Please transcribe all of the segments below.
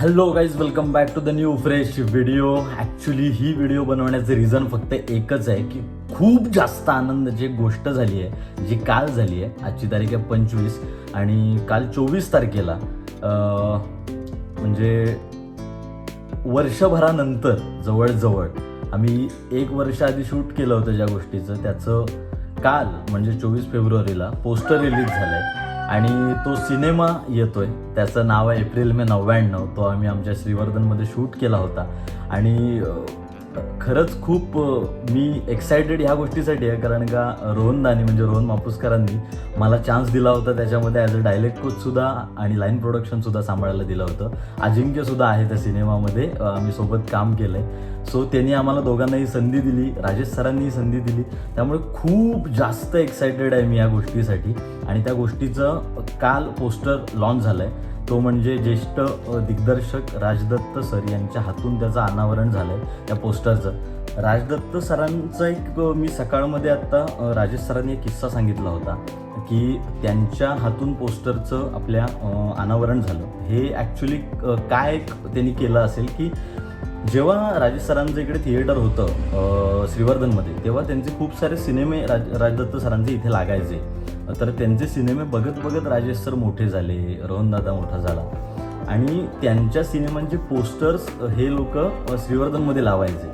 Hello guys welcome back to the new fresh video actually he video बनवण्याचं reason फक्त एकच आहे की खूप जास्त आनंदाची गोष्ट झाली आहे जी काल झाली आहे. आजची तारीख आहे पंचवीस आणि काल चोवीस तारखेला म्हणजे वर्षभरानंतर जवळजवळ आम्ही एक वर्ष आधी शूट केलं होतं ज्या गोष्टीचं. त्याचं काल म्हणजे चोवीस फेब्रुवारीला पोस्टर रिलीज झालंय. आणि तो सिनेमा येतोय. त्याचं नाव आहे एप्रिल मे नव्याण्णव. तो आम्ही आमच्या श्रीवर्धनमध्ये शूट केला होता. आणि खरंच खूप मी एक्सायटेड ह्या गोष्टीसाठी आहे. कारण का रोहन दानी म्हणजे रोहन मापुसकरांनी मला चान्स दिला होता त्याच्यामध्ये ॲज अ डायलेक्ट कोचसुद्धा आणि लाईन प्रोडक्शनसुद्धा सांभाळायला दिलं होतं. अजिंक्यसुद्धा आहे त्या सिनेमामध्ये आम्ही सोबत काम केलं आहे सो त्यांनी आम्हाला दोघांनाही संधी दिली राजेश सरांनीही संधी दिली. त्यामुळे खूप जास्त एक्सायटेड आहे मी या गोष्टीसाठी. आणि त्या गोष्टीचं काल पोस्टर लॉन्च झालं आहे तो म्हणजे ज्येष्ठ दिग्दर्शक राजदत्त सर यांच्या हातून त्याचं अनावरण झालं आहे त्या पोस्टरचं. राजदत्त सरांचा एक मी सकाळमध्ये आत्ता राजेश सरांनी एक किस्सा सांगितला होता की त्यांच्या हातून पोस्टरचं आपल्या अनावरण झालं. हे ॲक्च्युली काय त्यांनी केलं असेल की जेव्हा राजेश सरांचं इकडे थिएटर होतं श्रीवर्धनमध्ये तेव्हा त्यांचे खूप सारे सिनेमे राज राजदत्त सरांचे इथे लागायचे. तर त्यांचे सिनेमे बघत बघत राजेश सर मोठे झाले रोहनदादा मोठा झाला. आणि त्यांच्या सिनेमांचे पोस्टर्स हे लोक श्रीवर्धनमध्ये लावायचे.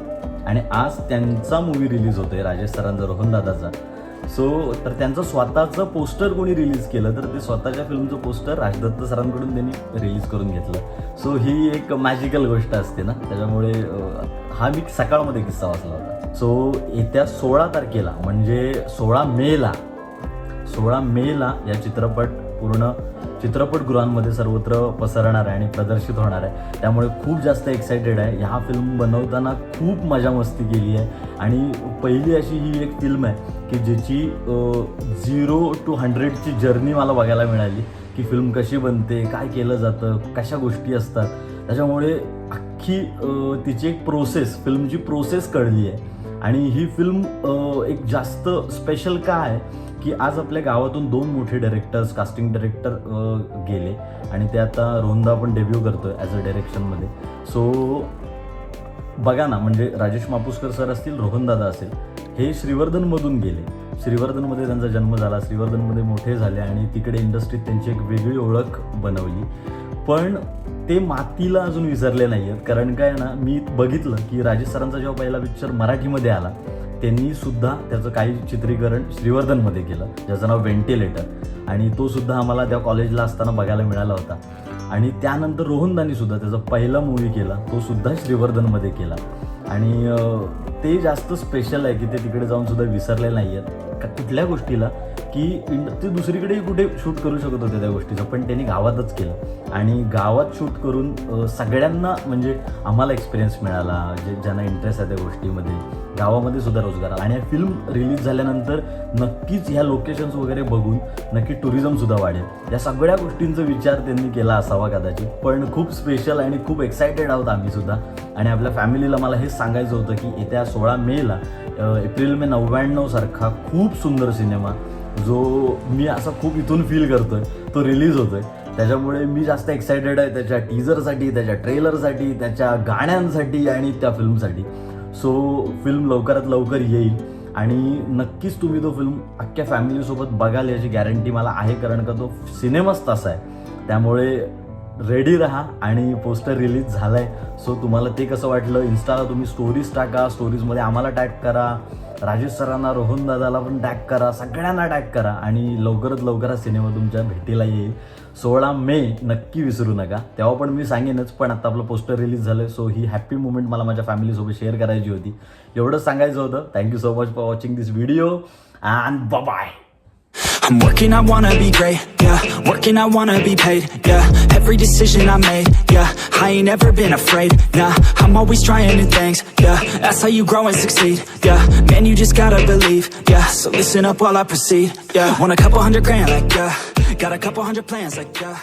आणि आज त्यांचा मूवी रिलीज होतोय राजेश सरांचा रोहनदादाचा. सो तर त्यांचं स्वतःचं पोस्टर कोणी रिलीज केलं तर ते स्वतःच्या फिल्मचं पोस्टर राजदत्त सरांकडून त्यांनी रिलीज करून घेतलं. सो ही एक मॅजिकल गोष्ट असते ना. त्याच्यामुळे हा मी सकाळमध्ये किस्सा वाचला होता. सो येत्या सोळा तारखेला म्हणजे सोळा मेला सोळा मेला या चित्रपट पूर्ण चित्रपटगृहांमध्ये सर्वत्र पसरणार आहे आणि प्रदर्शित होणार आहे. त्यामुळे खूप जास्त एक्सायटेड आहे. ह्या फिल्म बनवताना खूप मजा मस्ती केली आहे. आणि पहिली अशी ही एक फिल्म आहे की ज्याची झिरो टू हंड्रेडची जर्नी मला बघायला मिळाली. की फिल्म कशी बनते काय केलं जातं कशा गोष्टी असतात. त्याच्यामुळे अख्खी तिची एक प्रोसेस फिल्मची प्रोसेस कळली आहे. आणि ही फिल्म एक जास्त स्पेशल का आहे की आज आपल्या गावातून दोन मोठे डायरेक्टर्स कास्टिंग डायरेक्टर गेले आणि ते आता रोहनदा पण डेब्यू करतो ॲज अ डायरेक्शनमध्ये सो बघा ना म्हणजे राजेश मापुसकर सर असतील रोहनदादा असेल हे श्रीवर्धनमधून गेले. श्रीवर्धनमध्ये त्यांचा जन्म झाला श्रीवर्धनमध्ये मोठे झाले आणि तिकडे इंडस्ट्रीत त्यांची एक वेगळी ओळख बनवली. पण ते मातीला अजून विसरले नाही आहेत कारण काय ना मी बघितलं की राजेश सरांचा जेव्हा पहिला पिक्चर मराठीमध्ये आला त्यांनी सुद्धा त्याचं काही चित्रीकरण श्रीवर्धनमध्ये केलं ज्याचं नाव व्हेंटिलेटर आणि तो सुद्धा आम्हाला त्या कॉलेजला असताना बघायला मिळाला होता. आणि त्यानंतर रोहनदानी सुद्धा त्याचा पहिला मूवी केला तो सुद्धा श्रीवर्धनमध्ये केला. आणि ते जास्त स्पेशल आहे की ते तिकडे जाऊन सुद्धा विसरले नाही आहेत का कुठल्या गोष्टीला? की इंड ते दुसरीकडेही कुठे शूट करू शकत होते त्या गोष्टीचं पण त्यांनी गावातच केलं. आणि गावात शूट करून सगळ्यांना म्हणजे आम्हाला एक्सपिरियन्स मिळाला जे ज्यांना इंटरेस्ट आहे त्या गोष्टीमध्ये. गावामध्ये सुद्धा रोजगार आला. आणि फिल्म रिलीज झाल्यानंतर नक्कीच ह्या लोकेशन्स वगैरे बघून नक्की टुरिझमसुद्धा वाढेल. या सगळ्या गोष्टींचा विचार त्यांनी केला असावा कदाचित. पण खूप स्पेशल आणि खूप एक्सायटेड आहोत आम्ही सुद्धा. आणि आपल्या फॅमिलीला मला हेच सांगायचं होतं की येत्या सोळा मेला एप्रिल मे नव्याण्णव सारखा खूप सुंदर सिनेमा जो मी असा खूप इथून फील करतोय तो रिलीज होतोय. त्याच्यामुळे मी जास्त एक्सायटेड आहे त्याच्या टीजरसाठी त्याच्या ट्रेलरसाठी त्याच्या गाण्यांसाठी आणि त्या फिल्मसाठी सो फिल्म लवकरात लवकर येईल. आणि नक्कीच तुम्ही तो फिल्म अख्ख्या फॅमिलीसोबत बघाल याची गॅरंटी मला आहे कारण का तो सिनेमाच तसा आहे. त्यामुळे रेडी राहा आणि पोस्टर रिलीज झालं आहे सो तुम्हाला ते कसं वाटलं? इन्स्टाला तुम्ही स्टोरीज टाका. स्टोरीजमध्ये आम्हाला टॅग करा. राजेश सरांना रोहन दादाला पण टॅग करा. सगळ्यांना टॅग करा. आणि लवकरात लवकर हा सिनेमा तुमच्या भेटीला येईल. सोळा मे नक्की विसरू नका. तेव्हा पण मी सांगेनच पण आता आपलं पोस्टर रिलीज झालं सो ही हॅपी मुमेंट मला माझ्या फॅमिलीसोबत शेअर करायची होती. एवढंच सांगायचं होतं. Thank you so much for watching this video and bye I'm working, I wanna be great, yeah Working, I wanna be paid, yeah Every decision I made, yeah. I ain't ever been afraid, nah. I'm always trying new things, yeah. That's how you grow and succeed, yeah. Man, you just gotta believe, yeah. So listen up while I proceed, yeah. Want a couple hundred grand, like, yeah. Got a couple hundred plans, like, yeah